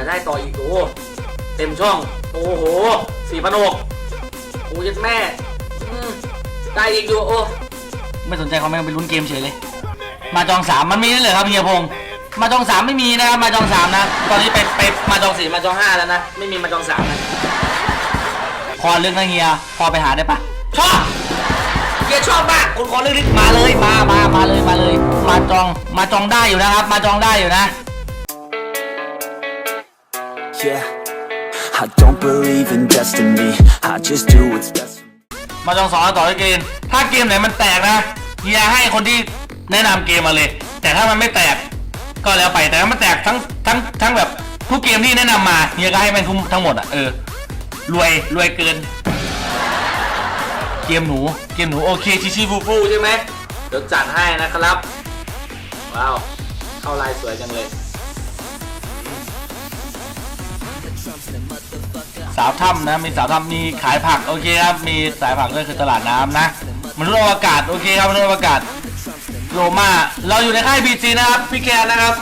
จะได้ต่ออีกโอ้เต็มช่อง โอ้โหสี่พันหกโอ้ยแม่ได้อีกอยู่โอ้ไม่สนใจเขาไม่งไปลุ้นเกมเฉยเลย มาจองสามมันมีนั่นเลยครับเฮียพงษ์มาจองสามไม่มีนะครับมาจองสามนะตอนนี้ไปไปมาจองสี่มาจองห้าแล้วนะไม่มีมาจองสามนะคอเรื่องนะเฮียพอไปหาได้ปะชอบเฮียชอบมากคุณคอเรื่องนี้มาเลยมามามาเลยมาเลย มาจองมาจองได้อยู่นะครับ มาจองได้อยู่นะ Yeah, I don't believe in destiny. I just do what's best. มาจองสองต่อด้วยเกมถ้าเกมไหนมันแตกนะเฮียให้คนที่แนะนำเกมมาเลย แต่ถ้ามันไม่แตกก็แล้วไปแต่ถ้ามันแตกทั้งทั้งทั้งแบบทุกเกมที่แนะนำมาเฮียก็ให้มันคุ้มทั้งหมดอะเออรวยรวยเกิน เกมหนูเกมหนูโอเคชิชิฟูฟูใช่ไหมเดี๋ยวจัดให้นะครับว้าวเข้าลายสวยจังเลยาวถ้ำนะ มีสาวถ้ำมีขายผักโอเคครับ มีสายผักด้วยคือตลาดน้ำนะมนุษย์อวกาศโอเคครับมนุษย์อวกาศโรมาเราอยู่ในค่ายบีจีนะครับพี่แกนะครับ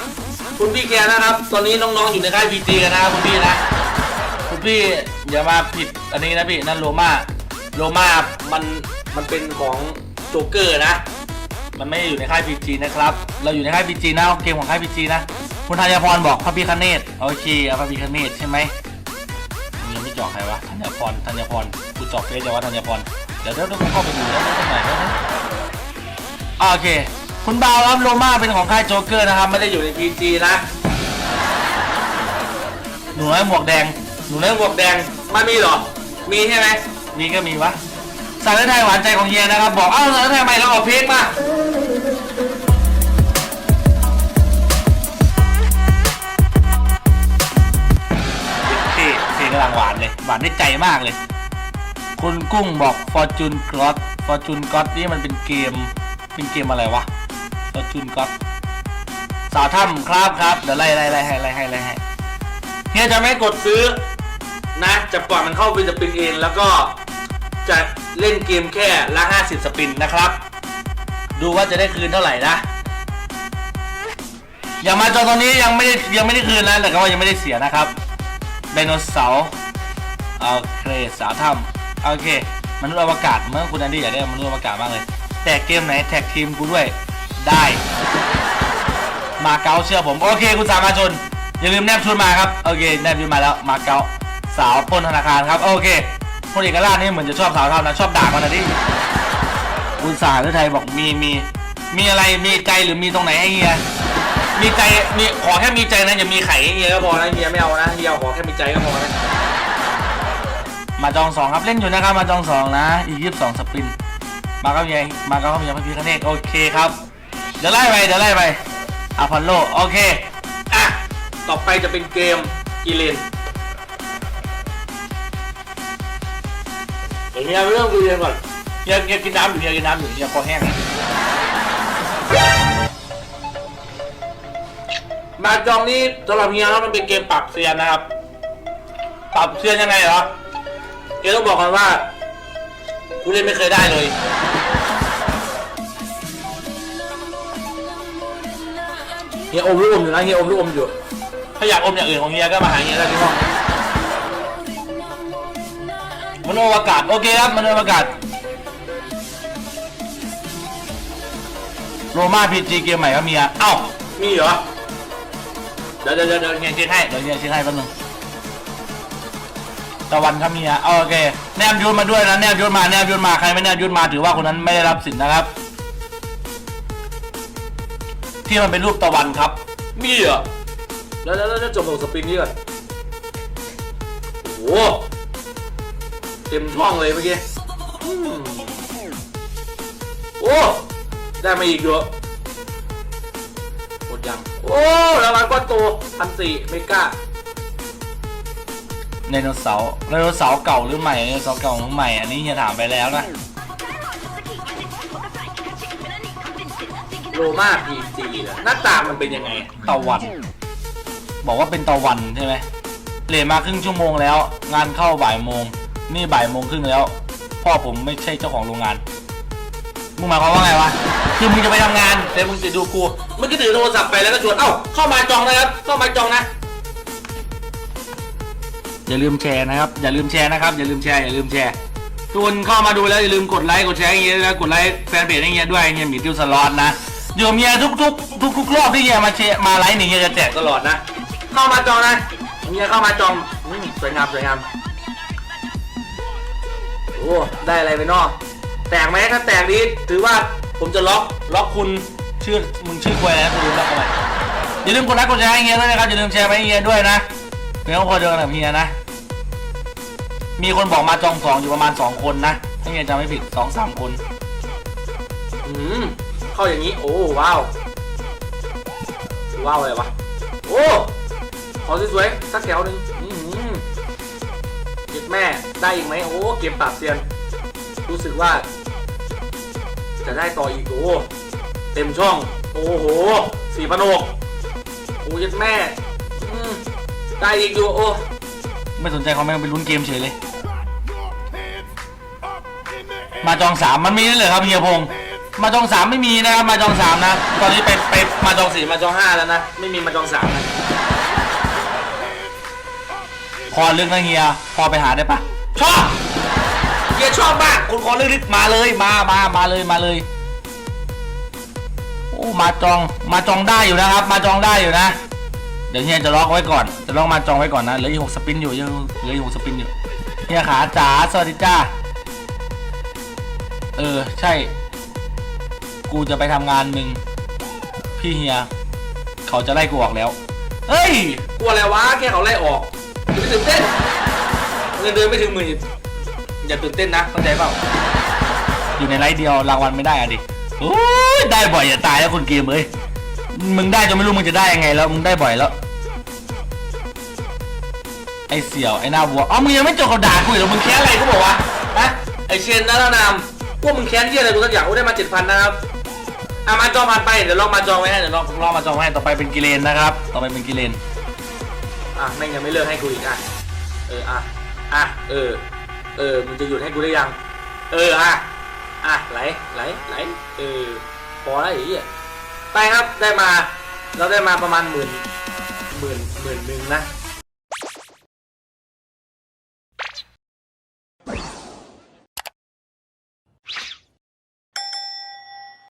คุณพี่แกนะครับ ตอนนี้น้องๆอยู่ในค่ายบีจีกันนะครับคุณพี่นะคุณพี่อย่ามาผิดอันนี้นะพี่นั่นโรมาโรมามันมันเป็นของโจ๊กเกอร์นะ มันไม่อยู่ในค่าย PG นะครับ เราอยู่ในค่าย PG นะเกมของค่าย PG นะ คุณธัญพรบอกพระพิคเนตโอเคเอาพระพิคเนตใช่ไหม จอกใครวะธัญพรธัญพรกูจอกเฟซจะว่าธัญพรเดี๋ยวเดี๋ยวเดี๋ยวผมเข้าไปดูแล้วตรงไหนแล้วนะโอเค คุณบาวรับโรมาเป็นของค่ายโจ๊กเกอร์นะครับ ไม่ได้อยู่ใน PG นะ หนูน้อยหมวกแดง หนูน้อยหมวกแดงมันมีหรอ มีใช่ไหมมีก็มีวะสาวไทยหวานใจของเฮียนะครับ บอก เอ้าสาวไทยใหม่เราออกเพลงมาานได้ใจมากเลย คุณกุ้งบอก Fortune God Fortune God นี่มันเป็นเกม เป็นเกมอะไรวะ Fortune God สาวถ้ำครับครับ เดี๋ยวไล่ไล่ไล่ให้ไล่ให้ไล่ให้เฮียจะไม่กดซื้อนะจะปล่อยมันเข้าเป็นสปินเองแล้วก็จะเล่นเกมแค่ละ 50 สปินนะครับ ดูว่าจะได้คืนเท่าไหร่นะอย่างมาจอตอนนี้ยังไม่ได้ยังไม่ได้คืนนะแต่ก็ยังไม่ได้เสียนะครับไดโนเสาร์ โอเคสาวถ้ำโอเคมนุษย์อวกาศเมื่อคุณแอนดี้อยากได้มนุษย์อวกาศมากเลย แต่เกมไหนแท็กทีมกูด้วยได้ มาเก๊าเชื่อผม โอเค คุณสามาชน อย่าลืมแนบชุดมาครับโอเคแนบชุดมาแล้วมาเก๊าสาวปนธนาคารครับ โอเคคนเอกราชนี่เหมือนจะชอบสาวเท่านะชอบด่ามันนะดิคุณสาหรือไทยบอกมีมีมีอะไรมีใจหรือมีตรงไหนให้เฮียมีใจมีขอแค่มีใจนะอย่ามีไข้เฮียก็พออนะเฮียไม่เอานะเฮียขอแค่มีใจก็พอนะ มาจองสองครับเล่นอยู่นะครับมาจองสองนะ อีกยี่สิบสองสปินมาครับเฮียมาครับเฮียพระพีคเนตโอเคครับ เดี๋ยวไล่ไปเดี๋ยวไล่ไปอพอลโลโอเคอะต่อไปจะเป็นเกมกีเลนเดี๋ยวเฮียเรื่องกีเลนก่อนเฮียเฮียกินน้ำอยู่เฮียกินน้ำอยู่เฮียคอแห้งมาจองนี่สำหรับเฮียแล้วมันเป็นเกมปรับเซียนนะครับ ปรับเชื่อยังไงเหรอ เฮียต้องบอกกันว่ากูเล่นไม่เคยได้เลยเฮียอมลูกอมอยู่นะเฮียอมลูกอมอยู่ ถ้าอยากอมอย่างอื่นของเฮียก็มาหาเฮียได้ที่ห้องมนุษย์อวกาศโอเคครับมนุษย์อวกาศโรมาพีจีเกมใหม่ก็มียเอ้ามีเหรอเดี๋ยวเดี๋ยวเดี๋ยวเดี๋ยวเฮียเช็คให้เดี๋ยวเฮียเช็คให้แป๊บนึง ตะวันครับเมียโอเค แนบยุนมาด้วยนะ แนบยุนมา แนบยุนมา ใครไม่แนบยุนมา ถือว่าคนนั้นไม่ได้รับสิทธิ์นะครับ ที่มันเป็นรูปตะวันครับมีอเดี๋ยวเดี๋ยวเดี๋ยวจบลงสปินนี้ก่อนโอ้โหเต็มช่องเลยเมื่อกี้อืมโอ้ได้มาอีกเยอะหมดยัง โอ้รางวัลก้อนโตพันสี่เมกา ไดโนเสาร์ไดโนเสาร์เก่าหรือใหม่ไดโนเสาร์เก่าหรือใหม่อันนี้เฮียถามไปแล้วนะโรมาพีจีหน้าตามันเป็นยังไงตะวัน บอกว่าเป็นตะวันใช่ไหมเลทมาครึ่งชั่วโมงแล้ว งานเข้าบ่ายโมง นี่บ่ายโมงครึ่งแล้ว พ่อผมไม่ใช่เจ้าของโรงงานมึงหมายความว่าไงวะคือมึงจะไปทำงานแต่มึงจะดูกูเมื่อกี้ถือโทรศัพท์ไปแล้วก็ชวนเอ้าเข้ามาจองนะครับเข้ามาจองนะ อย่าลืมแชร์นะครับ อย่าลืมแชร์นะครับ อย่าลืมแชร์อย่าลืมแชร์ทุกคนเข้ามาดูแล้วอย่าลืมกดไลค์กดแชร์อย่างเงี้ยนะกดไลค์แฟนเพจอย่างเงี้ยด้วยเฮียมีติวสล็อตนะอยู่กับเฮียทุกทุกทุกทุกรอบที่เฮียมาแชร์มาไลฟ์นี่เฮียจะแจกตลอดนะ เข้ามาจองนะเมียเข้ามาจองสวยงามสวยงามโอ้ได้อะไรไปเนอกแตกไหมถ้าแตกนี้ถือว่าผมจะล็อกล็อกคุณชื่อมึงชื่อควยนะคุณลืมล็อกเอาไว้อย่าลืมกดไลค์กดแชร์ให้เฮียด้วยนะครับอย่าลืมแชร์ไอ้เฮียด้วยนะเป็นครอเดียวกันกับเฮียนะ มีคนบอกมาจองสองอยู่ประมาณสองคนนะ ถ้าเฮียจำไม่ผิดสองสามคน อืมเข้าอย่างนี้ โอ้ว้าวว้าวอะไรวะโอ้ขอสวยๆสักแถวหนึ่งอืมเก็บแม่ได้อีกไหมโอ้เก็บปราบเซียน รู้สึกว่า จะได้ต่ออีกโอ้เต็มช่อง โอ้โหสี่พันหกโอ้ยัดแม่อืมได้อีกอยู่โอ้ไม่สนใจเขาไม่ไปลุ้นเกมเฉยเลย มาจองสามมันมีด้วยเหรอครับเฮียพงษ์มาจองสามไม่มีนะครับมาจองสามนะ ตอนนี้ไปไปมาจองสี่มาจองห้าแล้วนะไม่มีมาจองสามนะคอเรื่องนะเฮียพอไปหาได้ปะชอบเฮียชอบมากคุณคอเรื่องนิดมาเลยมามามาเลยมาเลยโอ้มาจองมาจองได้อยู่นะครับ มาจองได้อยู่นะ เดี๋ยวเฮียจะล็อกไว้ก่อน จะล็อกมาจองไว้ก่อนนะเหลืออีกหกสปินอยู่เหลืออีกหกสปินอยู่เฮียขาจ๋าสวัสดีจ้า เออ ใช่ กูจะไปทำงานหนึ่งพี่เฮีย เขาจะไล่กูออกแล้ว เฮ้ย กลัวอะไรวะแค่เขาไล่ออกอย่าไปตื่นเต้นเงินเดือนไม่ถึงหมื่นอย่าตื่นเต้นนะเข้าใจเปล่าอยู่ในไลฟ์เดียวรางวัลไม่ได้อะดิโอ้ยได้บ่อยอย่าตายแล้วคุณเกมเอ้ยมึงได้จนไม่รู้มึงจะได้ยังไงแล้วมึงได้บ่อยแล้วไอเสี่ยวไอหน้าวัวอ๋อมึงยังไม่จบกับด่ากูอีกเหรอมึงแค่อะไรกูบอกว่าฮะไอเชนนะแล้วนาม พวกมึงแค้นที่อะไรกูสักอย่างกูได้มาเจ็ดพันนะครับอะมาจองผ่านไปเดี๋ยวลองมาจองไว้ให้เดี๋ยวลองรองมาจองไว้ต่อไปเป็นกิเลนนะครับ ต่อไปเป็นกิเลนอะแม่งยังไม่เลิกให้กูอีกอะเอออะอะเออเออมึงจะหยุดให้กูได้ยัง เอออะอะไหลไหลไหลเออพอแล้วไอ้เหี้ยไปครับได้มาเราได้มาประมาณหมื่นหมื่นหมื่นหนึ่งนะ